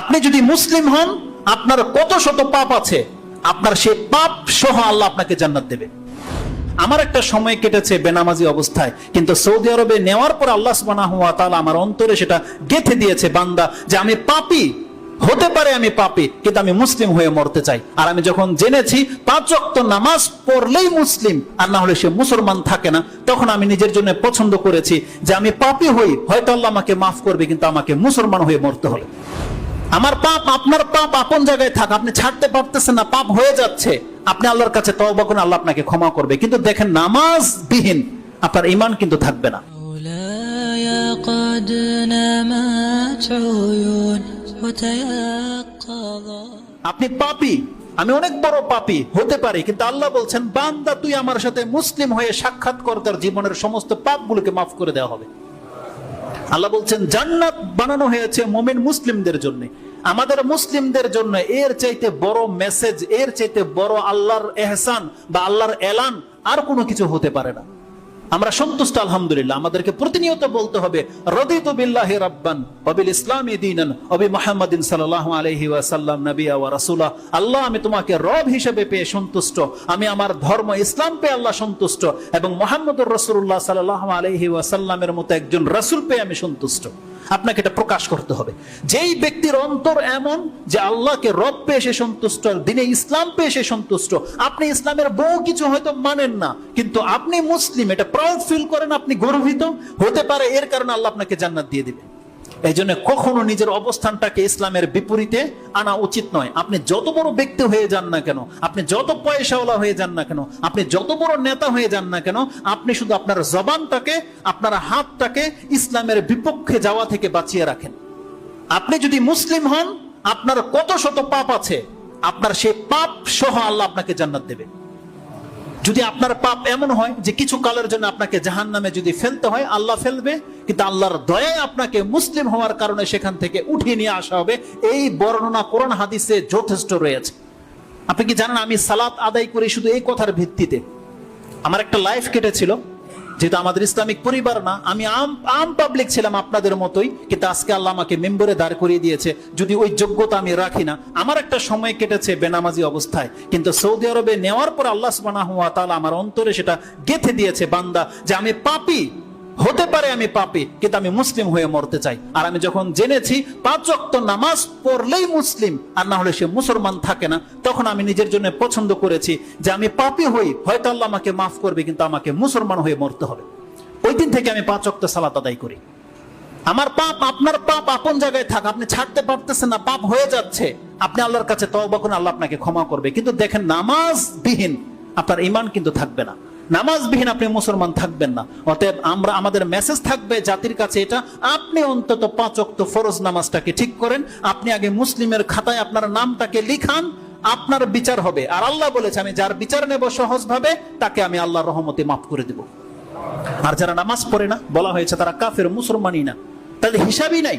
আপনি যদি মুসলিম হন, আপনার কত শত পাপ আছে, আপনার সেই পাপ সহ আল্লাহ আপনাকে জান্নাত দেবে। আমার একটা সময় কেটেছে বেনামাজি অবস্থায়, কিন্তু সৌদি আরবে নেওয়ার পর আল্লাহ তাআলা আমার অন্তরে সেটা গেথে দিয়েছে বান্দা যে আমি পাপী। হতে পারে আমি পাপী, কিন্তু আমি মুসলিম হয়ে মরতে চাই। আর আমি যখন জেনেছি, পাঁচ ওয়াক্ত নামাজ পড়লেই মুসলিম, আর না হলে সে মুসলমান থাকে না, তখন আমি নিজের জন্য পছন্দ করেছি যে আমি পাপী হই, হয়তো আল্লাহ আমাকে মাফ করবে, কিন্তু আমাকে মুসলমান হয়ে মরতে হবে। আমার পাপ আপনার পাপ আপন জায়গায় থাক আপনি ছাড়তে পারতেছেন না পাপ হয়ে যাচ্ছে আপনি আল্লাহর কাছে তওবা করেন আল্লাহ আপনাকে ক্ষমা করবে কিন্তু দেখেন নামাজ বিহীন আপনার ইমান কিন্তু থাকবে না مولاي قد نامت عيون وتيقظا আপনি পাপি আমি অনেক বড় পাপি হতে পারি কিন্তু আল্লাহ বলছেন বান্দা তুই আমার সাথে মুসলিম হয়ে সাক্ষাৎ কর তার জীবনের সমস্ত পাপগুলোকে মাফ করে দেওয়া হবে আল্লাহ বলছেন, জান্নাত বানানো হয়েছে মোমেন মুসলিমদের জন্য। আমাদের মুসলিমদের জন্য এর চাইতে বড় মেসেজ এর চাইতে বড় আল্লাহর এহসান বা আল্লাহর এলান আর কোনো কিছু হতে পারে না। আমরা সন্তুষ্ট, আলহামদুলিল্লাহ। আমাদেরকে প্রতিনিয়ত বলতে হবে আল্লাহ, আমি তোমাকে রব হিসেবে পেয়ে সন্তুষ্ট। আমি আমার ধর্ম ইসলাম পেয়ে আল্লাহ সন্তুষ্ট এবং মুহাম্মদুর রাসূলুল্লাহ সাল্লাল্লাহু আলাইহি ওয়াসাল্লামের মতো একজন রাসূল পেয়ে আমি সন্তুষ্ট। আপনাকে এটা প্রকাশ করতে হবে। যেই ব্যক্তির অন্তর এমন যে আল্লাহকে রব পেয়ে সে সন্তুষ্ট দিনে ইসলাম পেয়ে সে সন্তুষ্ট। আপনি ইসলামের বহু কিছু হয়তো মানেন না, কিন্তু আপনি মুসলিম, এটা প্রাউড ফিল করেন আপনি গর্বিত, হতে পারে এর কারণে আল্লাহ আপনাকে জান্নাত দিয়ে দিবে। এই জন্য কখনো নিজের অবস্থানটাকে ইসলামের বিপরীতে আনা উচিত নয়। আপনি যত বড় ব্যক্তি হয়ে যান না কেন, আপনি যত পয়সাওয়ালা হয়ে যান না কেন, আপনি যত বড় নেতা হয়ে যান না কেন, আপনি শুধু আপনার জবানটাকে, আপনার হাতটাকে ইসলামের বিপক্ষে যাওয়া থেকে বাঁচিয়ে রাখেন। আপনি যদি মুসলিম হন, আপনার কত শত পাপ আছে, আপনার সেই পাপ সহ আল্লাহ আপনাকে জান্নাত দেবে। যদি আপনার পাপ এমন হয় যে কিছু কালের জন্য আপনাকে জাহান নামে যদি ফেলতে হয়, আল্লাহ ফেলবে, কিন্তু আল্লাহর দয়ায় আপনাকে মুসলিম হওয়ার কারণে সেখান থেকে উঠিয়ে নিয়ে আসা হবে, এই বর্ণনা কোরআন হাদিসে যথেষ্ট রয়েছে। আপনি কি জানেন আমি সালাত আদায় করি শুধু এই কথার ভিত্তিতে? আমার একটা লাইফ কেটেছিল। যেহেতু আমাদের ইসলামিক পরিবার না, আমি আম আম পাবলিক ছিলাম আপনাদের মতোই, কিন্তু আজকে আল্লাহ আমাকে মেম্বরে দাঁড় করিয়ে দিয়েছে। যদি ওই যোগ্যতা আমি রাখি না, আমার একটা সময় কেটেছে বেনামাজি অবস্থায়। কিন্তু সৌদি আরবে নেওয়ার পর আল্লাহ সুবাহ আমার অন্তরে সেটা গেথে দিয়েছে বান্দা যে আমি পাপী। হতে পারে আমি পাপী, কিন্তু আমি মুসলিম হয়ে মরতে চাই। আর আমি যখন জেনেছি পাঁচ ওয়াক্ত নামাজ পড়লেই মুসলিম, আর না হলে সে মুসলমান থাকে না, তখন আমি নিজের জন্য পছন্দ করেছি যে আমি পাপী হই। হয়তো আল্লাহ আমাকে মাফ করবে, কিন্তু আমাকে মুসলমান হয়ে মরতে হবে। ওই দিন থেকে আমি পাঁচ ওয়াক্ত সালাত আদায় করি। আমার পাপ, আপনার পাপ আপন জায়গায় থাক, আপনি ছাড়তে পারতেছেন না, পাপ হয়ে যাচ্ছে। আপনি আল্লাহর কাছে তওবা করেন, আল্লাহ আপনাকে ক্ষমা করবে। কিন্তু দেখেন নামাজ বিহীন আপনার ইমান কিন্তু থাকবে না। নামাজবিহীন আপনি মুসলমান থাকবেন না। অতএব আমরা, আমাদের মেসেজ থাকবে জাতির কাছে এটা, আপনি অন্তত পাঁচ অক্ত ফরজ নামাজটাকে ঠিক করেন। আপনি আগে মুসলিমের খাতায় আপনার নামটাকে লিখান, আপনার বিচার হবে। আর আল্লাহ বলেছে, আমি যার বিচার নেব সহজভাবে, তাকে আমি আল্লাহর রহমতে মাফ করে দেব। আর যারা নামাজ পড়ে না, বলা হয়েছে তারা কাফের, মুসলমানই না। তাদের হিসাবই নাই।